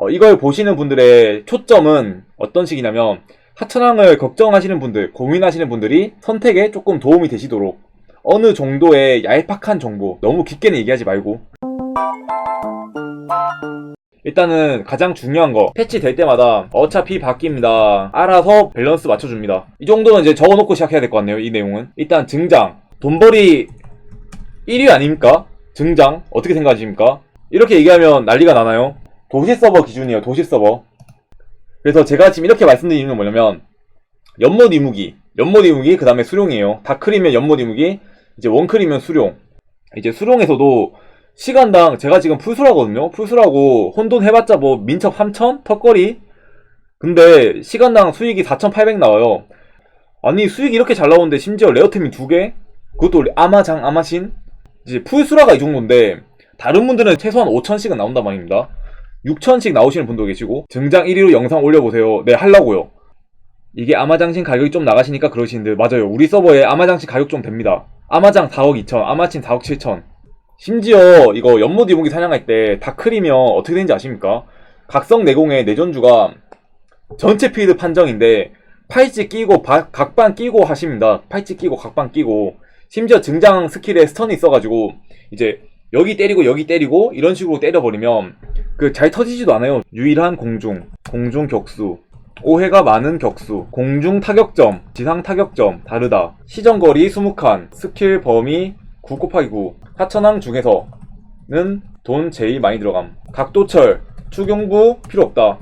어, 이걸 보시는 분들의 초점은 어떤 식이냐면 하천왕을 걱정하시는 분들, 고민하시는 분들이 선택에 조금 도움이 되시도록 어느 정도의 얄팍한 정보, 너무 깊게는 얘기하지 말고 일단은 가장 중요한 거 패치 될 때마다 어차피 바뀝니다 알아서 밸런스 맞춰줍니다 이 정도는 이제 적어놓고 시작해야 될 것 같네요 이 내용은 일단 증장 돈벌이 1위 아닙니까? 증장 어떻게 생각하십니까? 이렇게 얘기하면 난리가 나나요? 도시 서버 기준이에요 도시 서버. 그래서 제가 지금 이렇게 말씀드리는 건 뭐냐면 연못 이무기 연못 이무기 그 다음에 수룡이에요. 다크리면 연못 이무기 이제 원클이면 수룡. 이제 수룡에서도 시간당 제가 지금 풀수라거든요. 풀수라고 혼돈 해봤자 뭐 민첩 3천? 턱걸이? 근데 시간당 수익이 4,800 나와요. 아니 수익이 이렇게 잘 나오는데 심지어 레어템이 두 개? 그것도 아마장 아마신? 이제 풀수라가 이 정도인데 다른 분들은 최소한 5천씩은 나온단 말입니다 6천씩 나오시는 분도 계시고 등장 1위로 영상 올려보세요. 네 하려고요. 이게 아마장신 가격이 좀 나가시니까 그러시는데 맞아요. 우리 서버에 아마장신 가격 좀 됩니다. 아마장 4억 2천 아마친 4억 7천. 심지어 이거 연못 이무기 사냥할 때 다크리면 어떻게 되는지 아십니까? 각성 내공의 내전주가 전체 필드 판정인데 팔찌 끼고 바- 각반 끼고 하십니다. 팔찌 끼고 각반 끼고. 심지어 증장 스킬에 스턴이 있어가지고 이제 여기 때리고 여기 때리고 이런 식으로 때려버리면 그 잘 터지지도 않아요. 유일한 공중, 공중 격수, 오해가 많은 격수, 공중 타격점, 지상 타격점 다르다. 시정거리 20칸, 스킬 범위 9 곱하기 9. 하천왕 중에서는 돈 제일 많이 들어감. 각도철, 추경부 필요 없다.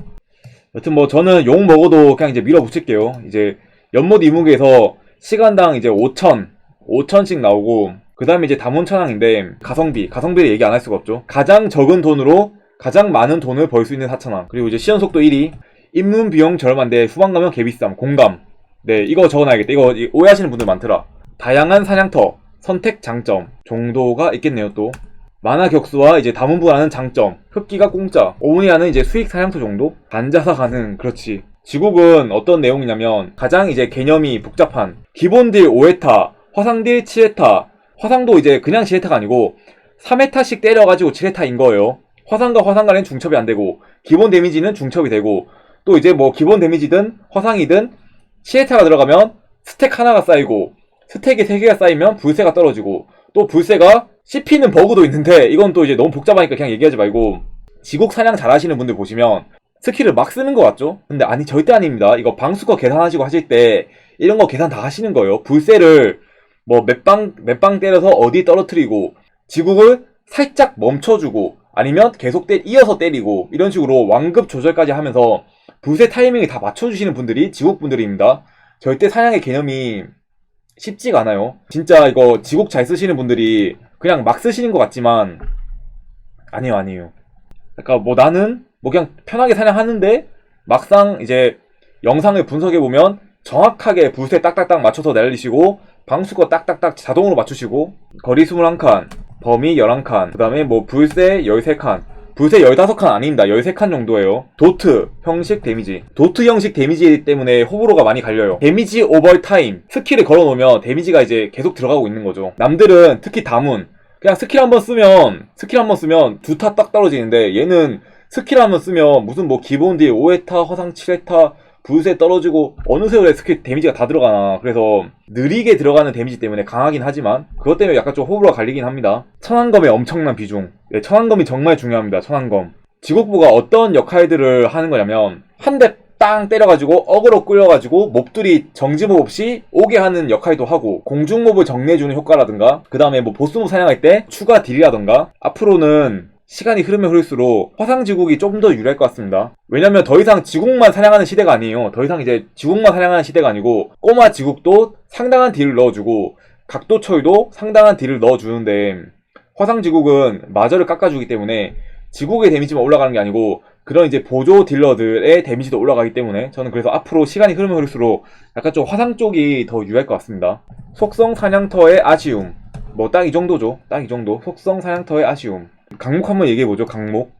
여튼 뭐 저는 욕 먹어도 그냥 이제 밀어붙일게요. 이제 연못 이무기에서 시간당 이제 5천, 5천씩 나오고 그 다음에 이제 담원천왕인데 가성비, 가성비를 얘기 안 할 수가 없죠. 가장 적은 돈으로 가장 많은 돈을 벌 수 있는 하천왕. 그리고 이제 시연속도 1위. 입문 비용 저렴한데 후반 가면 개비쌈, 공감. 네, 이거 적어놔야겠다. 이거 이- 오해하시는 분들 많더라. 다양한 사냥터, 선택 장점 정도가 있겠네요 또. 만화 격수와 이제 다문부라는 장점, 흡기가 공짜, 오문이라는 이제 수익 사냥터 정도, 반자사 가능, 그렇지. 지국은 어떤 내용이냐면 가장 이제 개념이 복잡한 기본 딜 5회타, 화상 딜 7회타, 화상도 이제 그냥 7회타가 아니고 3회타씩 때려가지고 7회타인 거예요. 화상과 화상 간엔 중첩이 안 되고 기본 데미지는 중첩이 되고 또 이제 뭐 기본 데미지든 화상이든 7회타가 들어가면 스택 하나가 쌓이고 스택이 3개가 쌓이면 불세가 떨어지고 또 불세가 씹히는 버그도 있는데 이건 또 이제 너무 복잡하니까 그냥 얘기하지 말고 지국 사냥 잘하시는 분들 보시면 스킬을 막 쓰는 것 같죠? 근데 아니 절대 아닙니다. 이거 방수거 계산하시고 하실 때 이런 거 계산 다 하시는 거예요. 불세를 뭐 몇방 몇 방 때려서 어디 떨어뜨리고 지국을 살짝 멈춰주고 아니면 계속 때 이어서 때리고 이런 식으로 완급 조절까지 하면서 불세 타이밍을 다 맞춰주시는 분들이 지국 분들입니다. 절대 사냥의 개념이 쉽지가 않아요. 진짜 이거 지곡 잘 쓰시는 분들이 그냥 막 쓰시는 것 같지만 아니에요, 아니에요. 그러니까 뭐 나는 뭐 그냥 편하게 사냥하는데 막상 이제 영상을 분석해 보면 정확하게 불세 딱딱딱 맞춰서 날리시고 방수거 딱딱딱 자동으로 맞추시고 거리 21칸, 범위 11칸, 그 다음에 뭐 불세 13칸, 불세 15칸 아닙니다. 13칸 정도예요. 도트 형식 데미지. 도트 형식 데미지 때문에 호불호가 많이 갈려요. 데미지 오버 타임. 스킬을 걸어 놓으면 데미지가 이제 계속 들어가고 있는 거죠. 남들은 특히 다문 그냥 스킬 한번 쓰면 스킬 한번 쓰면 두 타 딱 떨어지는데 얘는 스킬 한번 쓰면 무슨 뭐 기본 딜 5회타, 화상 7회타, 불세 떨어지고 어느 세월에 스킬 데미지가 다 들어가나. 그래서 느리게 들어가는 데미지 때문에 강하긴 하지만 그것 때문에 약간 좀 호불호가 갈리긴 합니다. 천왕검의 엄청난 비중. 네, 천왕검이 정말 중요합니다 천왕검. 지국부가 어떤 역할들을 하는 거냐면 한 대 땅 때려가지고 어그로 끌려가지고 몹들이 정지몹 없이 오게 하는 역할도 하고 공중몹을 정리해주는 효과라든가 그 다음에 뭐 보스몹 사냥할 때 추가 딜이라든가 앞으로는 시간이 흐르면 흐를수록 화상 지국이 좀 더 유리할 것 같습니다. 왜냐면 더 이상 지국만 사냥하는 시대가 아니에요. 더 이상 이제 지국만 사냥하는 시대가 아니고 꼬마 지국도 상당한 딜을 넣어주고 각도 철도 상당한 딜을 넣어주는데 화상 지국은 마저를 깎아주기 때문에 지국의 데미지만 올라가는 게 아니고 그런 이제 보조 딜러들의 데미지도 올라가기 때문에 저는 그래서 앞으로 시간이 흐르면 흐를수록 약간 좀 화상 쪽이 더 유리할 것 같습니다. 속성 사냥터의 아쉬움. 뭐 딱 이 정도죠. 딱 이 정도. 속성 사냥터의 아쉬움. 강목 한번 얘기해 보죠. 강목.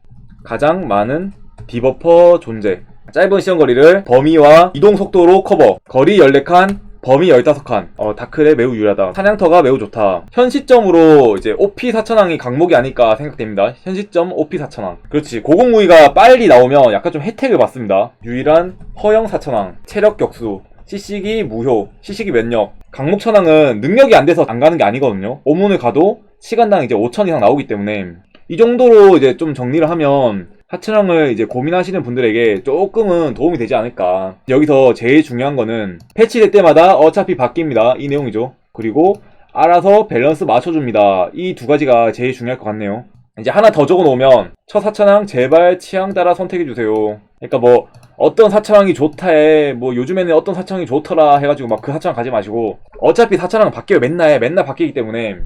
가장 많은 디버퍼 존재. 짧은 시험 거리를 범위와 이동 속도로 커버. 거리 14칸, 범위 15칸. 어, 다클에 매우 유리하다. 사냥터가 매우 좋다. 현 시점으로 이제 OP 4천왕이 강목이 아닐까 생각됩니다. 현 시점 OP 4천왕. 그렇지. 고공무기가 빨리 나오면 약간 좀 혜택을 받습니다. 유일한 허영 4천왕. 체력 격수. CC기 무효. CC기 면역. 강목 천왕은 능력이 안 돼서 안 가는 게 아니거든요. 오문을 가도 시간당 이제 5천 이상 나오기 때문에 이 정도로 이제 좀 정리를 하면 하천왕을 이제 고민하시는 분들에게 조금은 도움이 되지 않을까. 여기서 제일 중요한 거는 패치될 때마다 어차피 바뀝니다. 이 내용이죠. 그리고 알아서 밸런스 맞춰줍니다. 이 두 가지가 제일 중요할 것 같네요. 이제 하나 더 적어 놓으면 첫 사천왕 제발 취향 따라 선택해 주세요. 그러니까 뭐 어떤 사천왕이 좋다해 뭐 요즘에는 어떤 사천왕이 좋더라 해가지고 막 그 사천왕 가지 마시고 어차피 사천왕 바뀌어요 맨날 맨날 바뀌기 때문에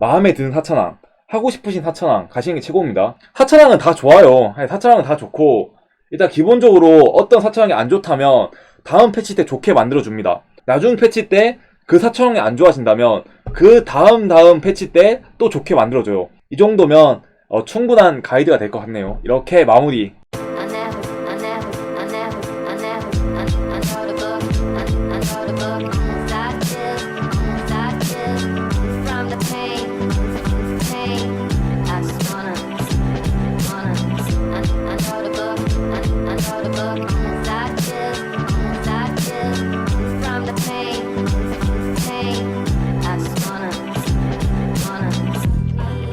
마음에 드는 사천왕 하고 싶으신 사천왕 가시는 게 최고입니다. 사천왕은 다 좋아요. 사천왕은 다 좋고 일단 기본적으로 어떤 사천왕이 안 좋다면 다음 패치 때 좋게 만들어 줍니다. 나중 패치 때 그 사천왕이 안 좋아하신다면 그 다음 다음 패치 때 또 좋게 만들어줘요. 이 정도면 어, 충분한 가이드가 될 것 같네요. 이렇게 마무리